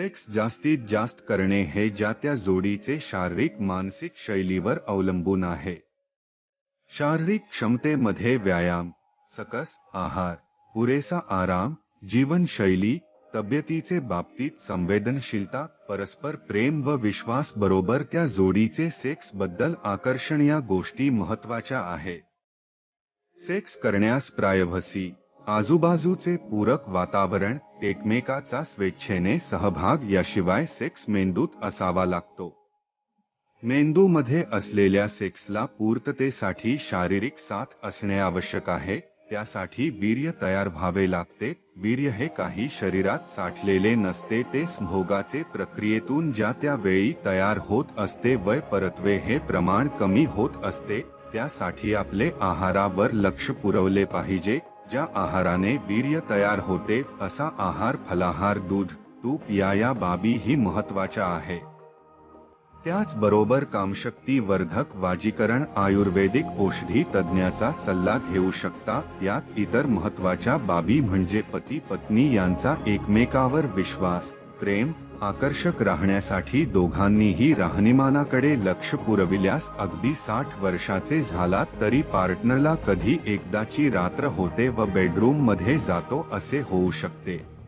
Sex जास्तीत जास्त करणे हे ज्या जोडीचे शारीरिक, मानसिक शैलीवर अवलंबून आहे. शारीरिक क्षमतेमध्ये व्यायाम, सकस आहार, पुरेसा आराम, जीवनशैली, तब्येतीचे बाबतीत संवेदनशीलता, परस्पर प्रेम व विश्वास बरोबर त्या जोडीचे सेक्स बद्दल आकर्षण या गोष्टी महत्वाच्या आहेत सेक्स करण्यास प्रायव्हसी, आजूबाजूचे पूरक वातावरण एकमेकाचा स्वेच्छेने सहभाग याशिवाय सेक्स मेंदूत असावा लागतो. मेंदूमध्ये असलेल्या सेक्सला पूर्ततेसाठी शारीरिक साथ असणे आवश्यक आहे त्यासाठी वीर्य तयार व्हावे लागते वीर्य हे काही शरीरात साठलेले नसते ते संभोगाचे प्रक्रियेतून ज्या त्या वेळी तयार होत असते वय परत्वे हे प्रमाण कमी होत असते त्यासाठी आपले आहारावर लक्ष पुरवले पाहिजे ज्या आहाराने वीर्य तयार होते असा आहार फलाहार दूध तूप या या बाबी ही महत्त्वाच्या आहे. त्याचबरोबर कामशक्ती वर्धक वाजीकरण आयुर्वेदिक औषधी तज्ज्ञाचा सल्ला घेऊ शकता यात इतर महत्त्वाच्या बाबी म्हणजे पती पत्नी यांचा एकमेकावर विश्वास प्रेम आकर्षक राहण्यासाठी दोघांनीही राहणीमानाकडे लक्ष पुरविल्यास अगदी साठ वर्षाचे झालात तरी पार्टनरला कधी एकदाची रात्र होते व बेडरूममध्ये जातो असे होऊ शकते.